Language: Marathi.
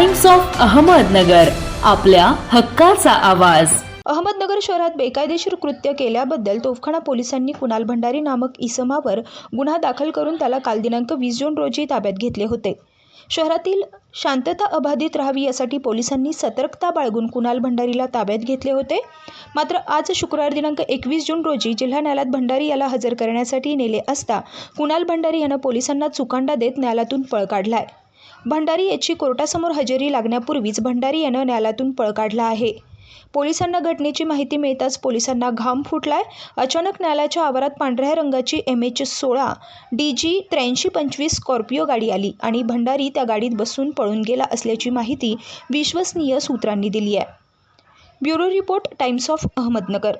टाइम्स ऑफ अहमदनगर आपल्या हक्काचा आवाज. अहमदनगर शहरात बेकायदेशीर कृत्य केल्याबद्दल तोफखाना पोलिसांनी कुणाल भंडारी नामक इसमावर गुन्हा दाखल करून त्याला काल दिनांक वीस जून रोजी ताब्यात घेतले होते. शहरातील शांतता अबाधित राहावी यासाठी पोलिसांनी सतर्कता बाळगून कुणाल भंडारीला ताब्यात घेतले होते. मात्र आज शुक्रवार दिनांक एकवीस जून रोजी जिल्हा न्यायालयात भंडारी याला हजर करण्यासाठी नेले असता कुणाल भंडारी यानं पोलिसांना चुकांडा देत न्यायालयातून पळ काढलाय. भंडारी याची कोर्टासमोर हजेरी लागण्यापूर्वीच भंडारी यानं न्यायालयातून पळ काढला आहे. पोलिसांना घटनेची माहिती मिळताच पोलिसांना घाम फुटलाय. अचानक न्यायालयाच्या आवारात पांढऱ्या रंगाची एम एच सोळा डी जी त्र्याऐंशी पंचवीस स्कॉर्पिओ गाडी आली आणि भंडारी त्या गाडीत बसून पळून गेला असल्याची माहिती विश्वसनीय सूत्रांनी दिली आहे. Bureau report Times of Ahmednagar.